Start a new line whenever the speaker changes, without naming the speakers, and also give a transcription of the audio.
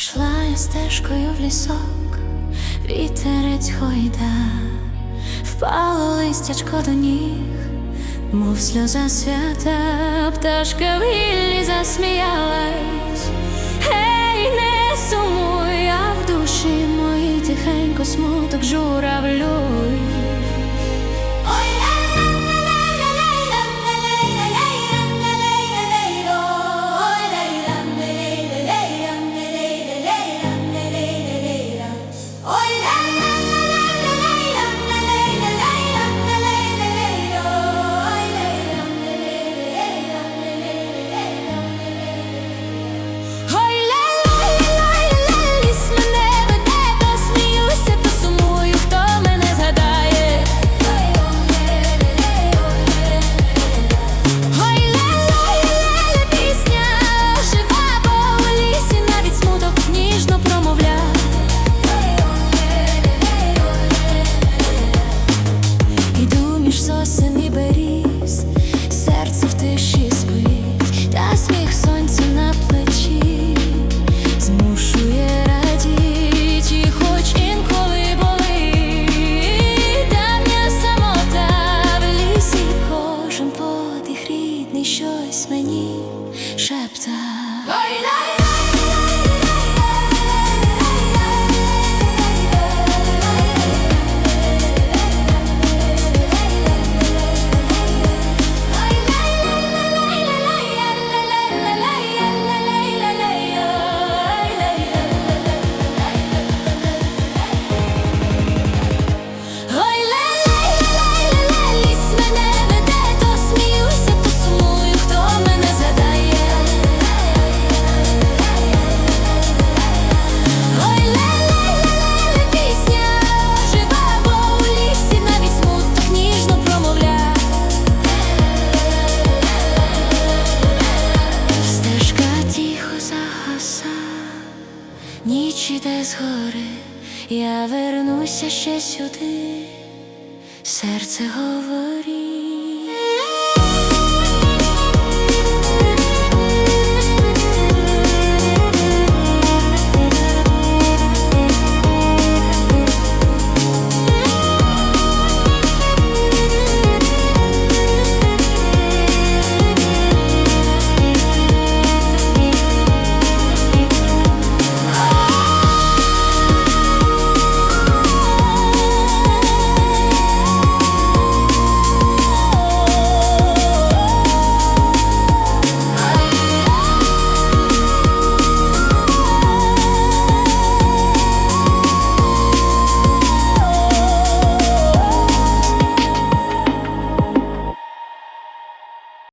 Шла я стежкою в лісок, вітерець хойда, впало листячко до ніг, мов сльоза свята, пташка в гіллі засміялась, Гей, не сумуй, а в душі моїй тихенько смуток журавлюй. after. я вернуся ще сюди, серце говорить.